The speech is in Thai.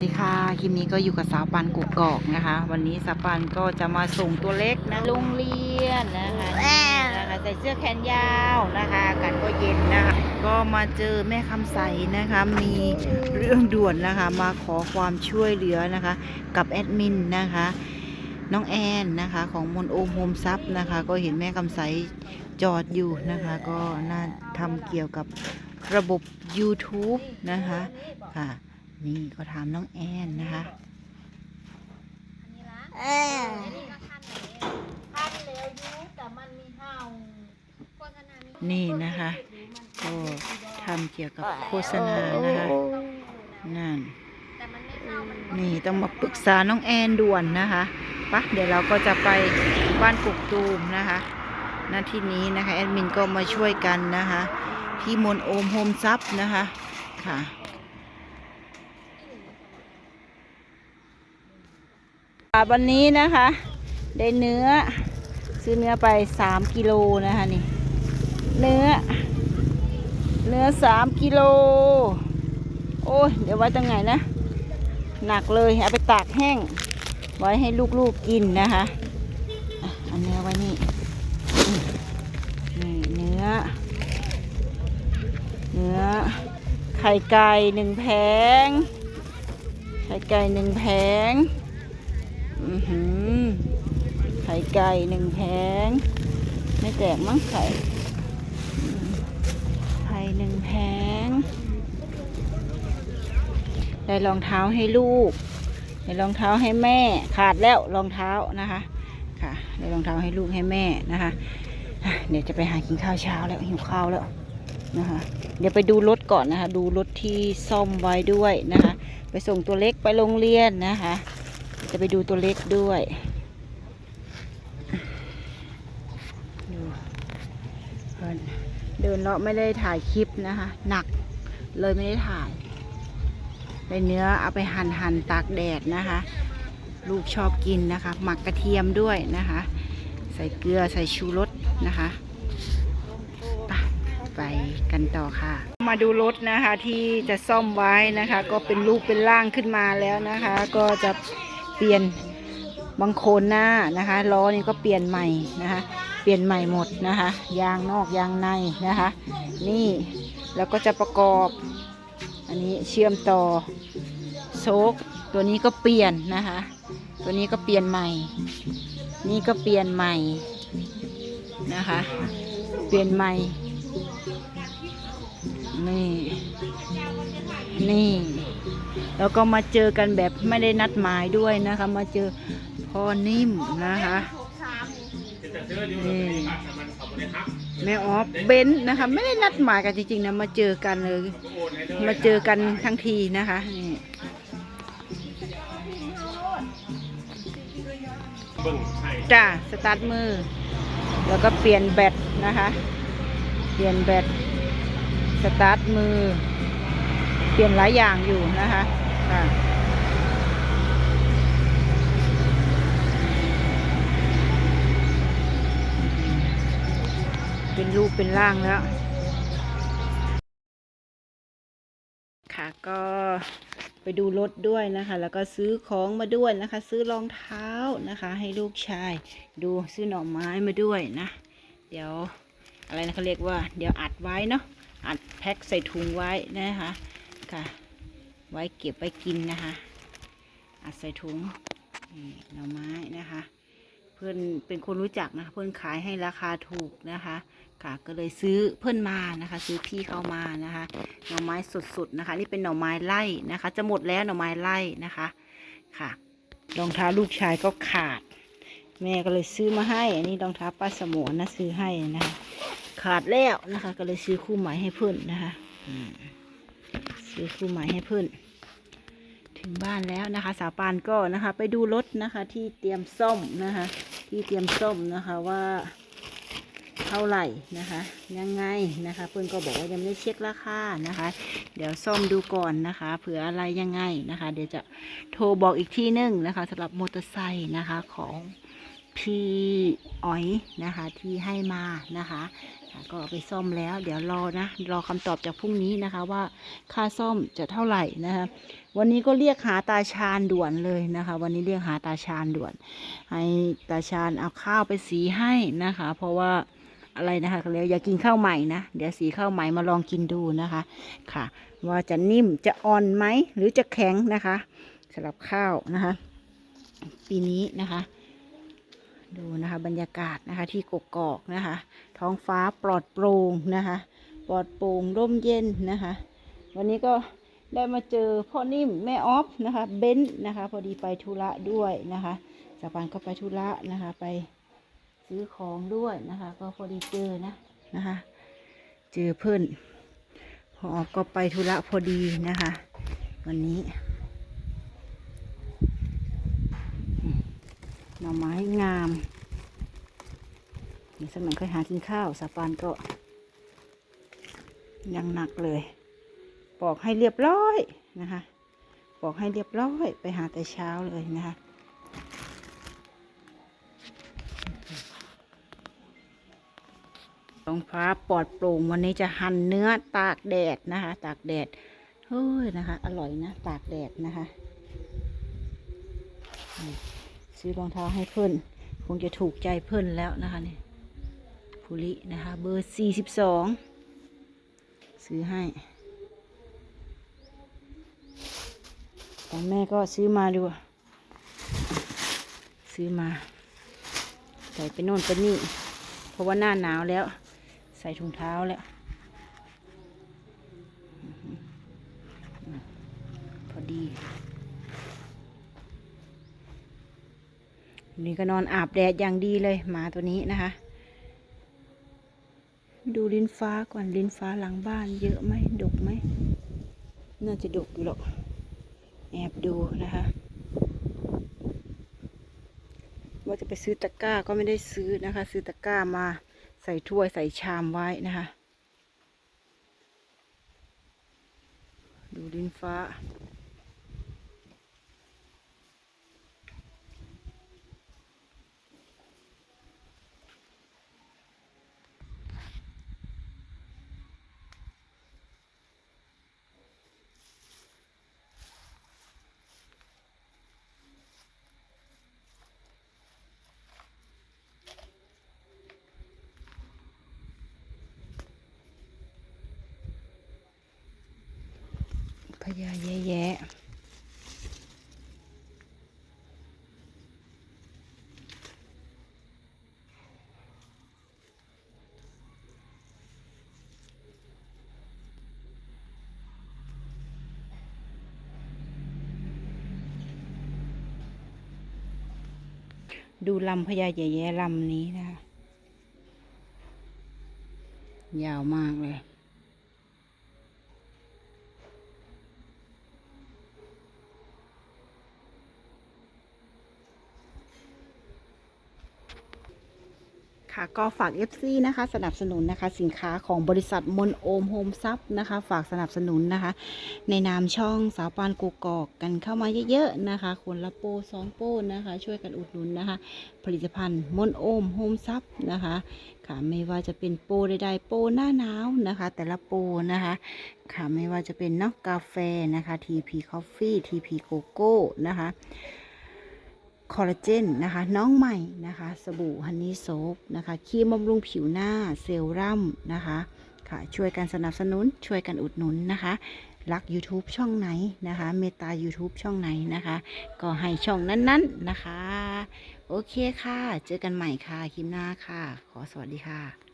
สวัสดีค่ะ คลิปนี้ก็อยู่กับสาวปันกุกกอกนะคะ วันนี้สาวปันก็จะมาส่งตัวเล็กนะโรงเรียนนะคะนี่นะคะใส่เสื้อแขนยาวนะคะอากาศก็เย็นนะคะ ก็มาเจอแม่คำใสนะคะ มีเรื่องด่วนนะคะ มาขอความช่วยเหลือนะคะ กับแอดมินนะคะ น้องแอนนะคะของมนโอมโฮมซับนะคะ ก็เห็นแม่คำใสจอดอยู่นะคะ ก็น่าทำเกี่ยวกับระบบ YouTube นะคะค่ะ นี่ก็ถามน้องแอนนะคะเออพันแล้วยูแต่มันมีเห่าโฆษณามีนี่นะคะก็ทำเกี่ยวกับโฆษณานะคะนั่นแต่มันไม่เห่ามันนี่ต้องมาปรึกษาน้องแอนด่วนนะคะปะเดี๋ยวเราก็จะไปบ้านกุกตูมนะคะหน้าที่นี้นะคะแอดมินก็มาช่วยกันนะคะพี่มนโอมโฮมซับนะคะค่ะ อ่าวันนี้นะคะ ได้เนื้อซื้อเนื้อไปสามกิโลนะคะนี่ เนื้อ เนื้อสามกิโล โอ้ยเดี๋ยวไว้ตรงไหนนะ หนักเลยเอาไปตากแห้ง ไว้ให้ลูกๆกกินนะคะอะเอันเนื้อไว้นี่นี่เนื้อ เนื้อไข่ไก่หนึ่งแผง ไข่ไก่หนึ่งแผง ไข่ไก่หนึ่งแผง ไม่แตกมั้งไข่ไข่หนึ่งแผง ได้รองเท้าให้ลูก ได้รองเท้าให้แม่ ขาดแล้วรองเท้านะคะ ค่ะ ได้รองเท้าให้ลูกให้แม่นะคะ เดี๋ยวจะไปหากินข้าวเช้าแล้วหิวข้าวแล้วนะคะเดี๋ยวไปดูรถก่อนนะคะ ดูรถที่ซ่อมไว้ด้วยนะคะ ไปส่งตัวเล็กไปโรงเรียนนะคะ จะไปดูตัวเล็กด้วยดูเดินเลาะไม่ได้ถ่ายคลิปนะคะ หนักเลยไม่ได้ถ่ายได้เนื้อเอาไปหั่นหั่นตากแดดนะคะ ลูกชอบกินนะคะ หมักกระเทียมด้วยนะคะ ใส่เกลือใส่ชูรสนะคะไปไปกันต่อค่ะ มาดูรถนะคะที่จะซ่อมไว้นะคะ ก็เป็นรูปเป็นร่างขึ้นมาแล้วนะคะ ก็จะ เปลี่ยนบางโคนหน้านะคะล้อนี่ก็เปลี่ยนใหม่นะคะเปลี่ยนใหม่หมดนะคะยางนอกยางในนะคะนี่แล้วก็จะประกอบ อันนี้เชื่อมต่อโซกตัวนี้ก็เปลี่ยนนะคะ ตัวนี้ก็เปลี่ยนใหม่ นี่ก็เปลี่ยนใหม่นะคะ เปลี่ยนใหม่ นี่ นี่ แล้วก็มาเจอกันแบบไม่ได้นัดหมายด้วยนะคะ มาเจอพอนิ่มนะคะนี่แม่ออฟเบนนะคะ ไม่ได้นัดหมายกันจริงๆนะมาเจอกันเลย มาเจอกันทั้งทีนะคะนี่จ้าสตาร์ทมือ แล้วก็เปลี่ยนแบตนะคะ เปลี่ยนแบต สตาร์ทมือ เปลี่ยนหลายอย่างอยู่นะคะค่ะเป็นรูปเป็นร่างแล้ว ค่ะก็ไปดูรถด้วยนะคะ แล้วก็ซื้อของมาด้วยนะคะ ซื้อรองเท้านะคะ ให้ลูกชาย ดูซื้อหน่อไม้มาด้วยนะ เดี๋ยวอะไรนะเขาเรียกว่า เดี๋ยวอัดไว้เนาะ อัดแพ็คใส่ถุงไว้นะคะค่ะ ไว้เก็บไว้กินนะคะ อัดใส่ถุงนี่หน่อไม้นะคะ เพื่อนเป็นคนรู้จักนะเพื่อนขายให้ราคาถูกนะคะ ค่ะก็เลยซื้อเพื่อนมานะคะ ซื้อพี่เข้ามานะคะหน่อไม้สดๆนะคะ นี่เป็นหน่อไม้ไล่นะคะ จะหมดแล้วหน่อไม้ไล่นะคะค่ะรองเท้าลูกชายก็ขาด แม่ก็เลยซื้อมาให้ อันนี้รองเท้าป้าสมวนนะซื้อให้นะคะ ขาดแล้วนะคะ ก็เลยซื้อคู่ใหม่ให้เพื่อนนะคะอืมซื้อคู่ใหม่ให้เพื่อนถึงบ้านแล้วนะคะ สาวปานก็นะคะ ไปดูรถนะคะ ที่เตรียมซ่อมนะคะ ที่เตรียมซ่อมนะคะว่าเท่าไหร่นะคะ ยังไงนะคะ เพื่อนก็บอกว่ายังไม่ได้เช็คราคานะคะ เดี๋ยวซ่อมดูก่อนนะคะเผื่ออะไรยังไงนะคะ เดี๋ยวจะโทรบอกอีกที่นึงนะคะสำหรับมอเตอร์ไซค์นะคะของพี่อ๋อยนะคะที่ให้มานะคะ ค่ะก็เอาไปซ่อมแล้ว เดี๋ยวรอนะ รอคำตอบจากพรุ่งนี้นะคะว่าค่าซ่อมจะเท่าไหร่นะคะ วันนี้ก็เรียกหาตาชาญด่วนเลยนะคะ วันนี้เรียกหาตาชาญด่วน ให้ตาชาญเอาข้าวไปสีให้นะคะ เพราะว่าอะไรนะคะเขาเรียกอย่ากินข้าวใหม่นะ เดี๋ยวสีข้าวใหม่มาลองกินดูนะคะค่ะ ว่าจะนิ่มจะอ่อนไหมหรือจะแข็งนะคะสำหรับข้าวนะคะ ปีนี้นะคะ ดูนะคะบรรยากาศนะคะที่กกอกนะคะ ท้องฟ้าปลอดโปร่งนะคะ ปลอดโปร่งร่มเย็นนะคะ วันนี้ก็ได้มาเจอพ่อนิ่มแม่ออฟนะคะเบนซ์นะคะ พอดีไปธุระด้วยนะคะสปานก็ไปธุระนะคะ ไปซื้อของด้วยนะคะ ก็พอดีเจอนะนะคะ เจอเพื่อนพอออฟก็ไปธุระพอดีนะคะ วันนี้หน่อไม้งาม นี่สมัยค่อยหากินข้าวสปานก็ ยังหนักเลย ปอกให้เรียบร้อยนะคะ ปอกให้เรียบร้อย ไปหาแต่เช้าเลยนะคะท้องฟ้าปลอดโปร่งวันนี้จะหั่นเนื้อตากแดดนะคะ ตากแดดเฮ้ยนะคะ อร่อยนะ ตากแดดนะคะ ซื้อรองเท้าให้เพื่อนคงจะถูกใจเพื่อนแล้วนะคะนี่ ภูรินะคะ เบอร์สี่สิบสองซื้อให้ ของแม่ก็ซื้อมาดูซื้อมาใส่ไปโน่นไปนี่ เพราะว่าหน้าหนาวแล้ว ใส่ถุงเท้าแล้ว พอดี นี่ก็นอนอาบแดดอย่างดีเลยหมาตัวนี้นะคะ ดูลิ้นฟ้าก่อนลิ้นฟ้าหลังบ้าน เยอะไหมดกไหมน่าจะดกอยู่หรอกแอบดูนะคะ ว่าจะไปซื้อตะกร้าก็ไม่ได้ซื้อนะคะ ซื้อตะกร้ามาใส่ถ้วยใส่ชามไว้นะคะ ดูดินฟ้า พญาแย่แย่ดูลำพญาแย่แย่ลำนี้นะคะ ยาวมากเลย ค่ะก็ฝาก FC นะคะ สนับสนุนนะคะสินค้าของบริษัทมนโอมโฮมซับนะคะ ฝากสนับสนุนนะคะ ในนามช่องสาวปานกูกอกกันเข้ามาเยอะๆนะคะคนละโปรสองโปรนะคะ ช่วยกันอุดหนุนนะคะ ผลิตภัณฑ์มนโอมโฮมซับนะคะค่ะไม่ว่าจะเป็นโปรใดๆโปรหน้าหนาวนะคะ แต่ละโปรนะคะค่ะไม่ว่าจะเป็นนอกกาแฟนะคะ TP Coffee TP Coco นะคะ คอลลาเจนนะคะน้องใหม่นะคะสบู่ฮันนี่โซฟนะคะครีมบำรุงผิวหน้าเซรั่มนะคะค่ะช่วยกันสนับสนุนช่วยกันอุดหนุนนะคะรัก YouTube ช่องไหนนะคะเมตา YouTube ช่องไหนนะคะ ก็ให้ช่องนั้นๆนะคะ โอเคค่ะ เจอกันใหม่ค่ะ คลิปหน้าค่ะ ขอสวัสดีค่ะ